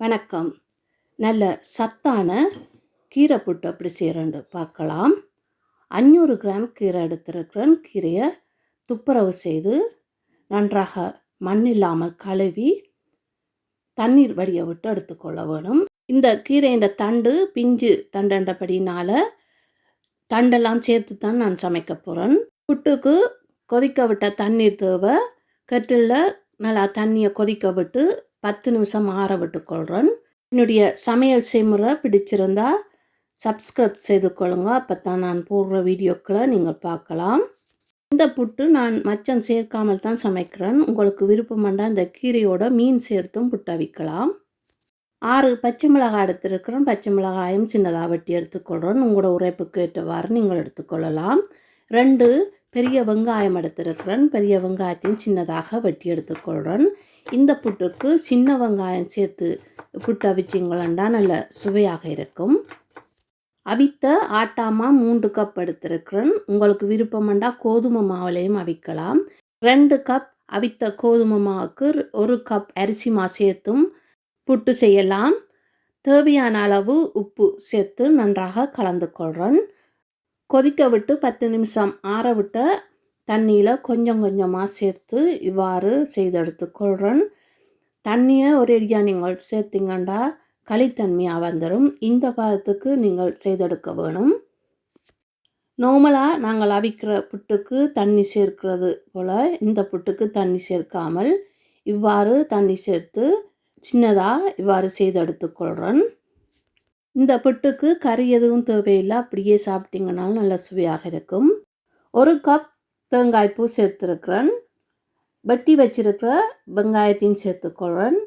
வணக்கம். நல்ல சத்தான கீரை புட்டு அப்படி செய்கிறேன்னு பார்க்கலாம். அஞ்சூறு கிராம் கீரை எடுத்திருக்கிறேன். கீரையை துப்புரவு செய்து நன்றாக மண் இல்லாமல் கழுவி தண்ணீர் வடிய விட்டு எடுத்துக்கொள்ள வேணும். இந்த கீரையின் தண்டு பிஞ்சு தண்டண்டபடினால் தண்டெல்லாம் சேர்த்து தான் நான் சமைக்க போகிறேன் புட்டுக்கு கொதிக்க விட்ட தண்ணீர் தேவை. கட்டிலில் நல்லா தண்ணியை கொதிக்க விட்டு பத்து நிமிஷம் ஆற விட்டுக்கொள்கிறேன் என்னுடைய சமையல் செய்முறை பிடிச்சிருந்தா சப்ஸ்கிரைப் செய்து கொள்ளுங்க. அப்போ தான் நான் போடுற வீடியோக்களை நீங்கள் பார்க்கலாம். இந்த புட்டு நான் மச்சம் சேர்க்காமல் தான் சமைக்கிறேன். உங்களுக்கு விருப்பமாண்டா இந்த கீரையோட மீன் சேர்த்தும் புட்டை விற்கலாம் ஆறு பச்சை மிளகாய் எடுத்துருக்கிறேன் பச்சை மிளகாயும் சின்னதாக வெட்டி எடுத்துக்கொள்கிறேன் உங்களோட உரைப்புக்கு ஏற்றவாறு நீங்கள் எடுத்துக்கொள்ளலாம். ரெண்டு பெரிய வெங்காயம் எடுத்திருக்கிறேன். பெரிய வெங்காயத்தையும் சின்னதாக வெட்டி எடுத்துக்கொள்கிறேன் இந்த புட்டுக்கு சின்ன வெங்காயம் சேர்த்து புட்டு அவிச்சிங்களா நல்ல சுவையாக இருக்கும். அவித்த ஆட்டாமா மூன்று கப் எடுத்திருக்கிறேன். உங்களுக்கு விருப்பமெண்டா கோதுமை மாவுலையும் அவிக்கலாம். ரெண்டு கப் அவித்த கோதுமை மாவுக்கு ஒரு கப் அரிசி மா சேர்த்தும் புட்டு செய்யலாம். தேவையான அளவு உப்பு சேர்த்து நன்றாக கலந்து கொள்கிறேன் கொதிக்க விட்டு பத்து நிமிஷம் ஆற விட்ட தண்ணியில் கொஞ்சம் கொஞ்சமாக சேர்த்து இவ்வாறு செய்தெடுத்துக்கொள்கிறேன் தண்ணியை ஒரேடியாக நீங்கள் சேர்த்திங்கண்டா களித்தன்மையாக வந்துடும் இந்த பாதத்துக்கு நீங்கள் செய்தெடுக்க வேணும். நார்மலாக நாங்கள் அவிக்கிற புட்டுக்கு தண்ணி சேர்க்கிறது போல் இந்த புட்டுக்கு தண்ணி சேர்க்காமல் இவ்வாறு தண்ணி சேர்த்து சின்னதாக இவ்வாறு செய்தெடுத்துக்கொள்கிறேன் இந்த புட்டுக்கு கறி எதுவும் தேவையில்லை அப்படியே சாப்பிட்டீங்கனாலும் நல்ல சுவையாக இருக்கும். ஒரு கப் தேங்காய் பூ சேர்த்துருக்குறேன். வெட்டி வச்சிருக்கிற வெங்காயத்தையும் சேர்த்துக்கொள்கிறேன்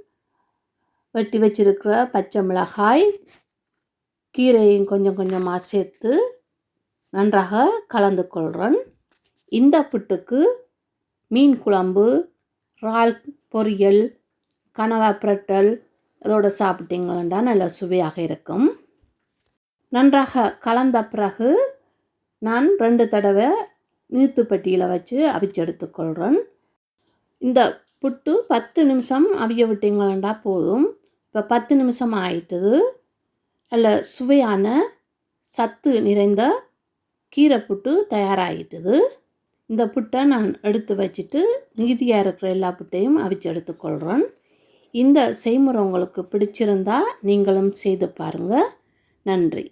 வெட்டி வச்சிருக்கிற பச்சை மிளகாய் கீரையும் கொஞ்சம் கொஞ்சமாக சேர்த்து நன்றாக கலந்து கொள்கிறேன் இந்த புட்டுக்கு மீன் குழம்பு இறால் பொரியல் கனவா புரட்டல் அதோடு சாப்பிட்டீங்களா நல்ல சுவையாக இருக்கும். நன்றாக கலந்த பிறகு நான் ரெண்டு தடவை நீத்துப்பட்டியில் வச்சு அவிச்செடுத்துக்கொள்கிறேன் இந்த புட்டு பத்து நிமிஷம் அவிய விட்டீங்களா போதும். இப்போ பத்து நிமிஷம் ஆயிட்டது. நல்ல சுவையான சத்து நிறைந்த கீரை புட்டு தயாராகிட்டுது இந்த புட்டை நான் எடுத்து வச்சுட்டு நீதியாக இருக்கிற எல்லா புட்டையும் அவிச்சு எடுத்துக்கொள்கிறேன் இந்த செய்முறை உங்களுக்கு பிடிச்சிருந்தா நீங்களும் செய்து பாருங்கள் நன்றி.